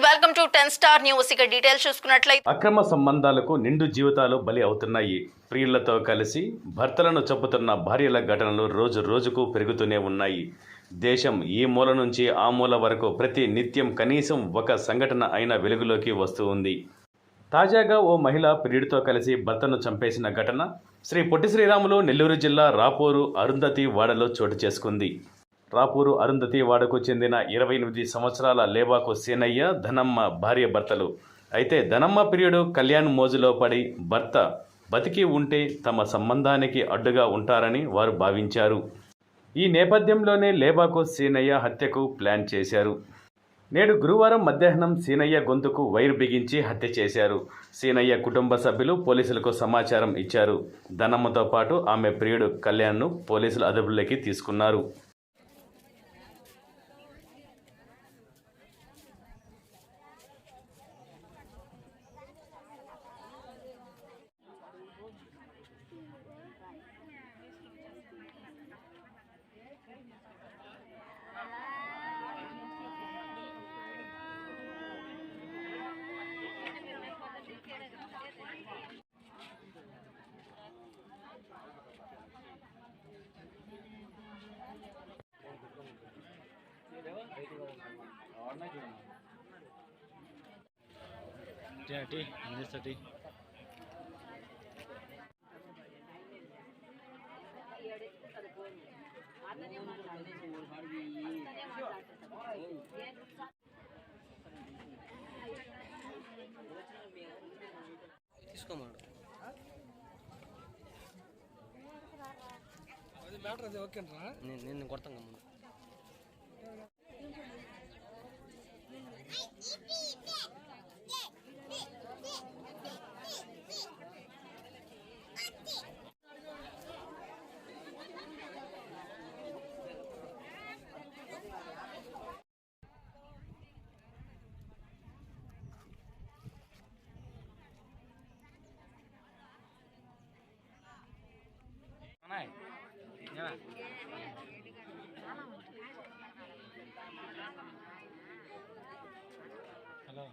Ten star news. ఇక details చూసుకున్నట్లయితే అక్రమ సంబంధాలకు నిండు జీవితాలు బలి అవుతున్నాయి. ప్రియులతో కలిసి భర్తలను చంపుతున్న భార్యల ఘటనలు రోజు రోజుకు పెరుగుతూనే ఉన్నాయి. దేశం ఈ మూల నుంచి ఆ మూల వరకు ప్రతి నిత్యం కనీసం ఒక సంఘటన అయిన వెలుగులోకి వస్తూ ఉంది. తాజాగా ఓ మహిళ ప్రియుడితో కలిసి భర్తను చంపేసిన ఘటన శ్రీ పొట్టి శ్రీరాములు నెల్లూరు జిల్లా రాపూరు అరుంధతి వాడలో చోటు చేసుకుంది. రాపూరు అరుంధతి వాడకు చెందిన ఇరవై ఎనిమిది సంవత్సరాల లేబాకు సీనయ్య ధనమ్మ భార్య భర్తలు. అయితే ధనమ్మ ప్రియుడు కళ్యాణ్ మోజులో పడి భర్త బతికి ఉంటే తమ సంబంధానికి అడ్డుగా ఉంటారని వారు భావించారు. ఈ నేపథ్యంలోనే లేబాకు సీనయ్య హత్యకు ప్లాన్ చేశారు. నేడు గురువారం మధ్యాహ్నం సీనయ్య గొంతుకు వైర్ బిగించి హత్య చేశారు. సీనయ్య కుటుంబ సభ్యులు పోలీసులకు సమాచారం ఇచ్చారు. ధనమ్మతో పాటు ఆమె ప్రియుడు కళ్యాణ్ను పోలీసులు అదుపులోకి తీసుకున్నారు. టీ ఇంగ్లీష్ టీ తీసుకోమన్నాడు నేను నేను కొడతాను ముందు ஹலோ.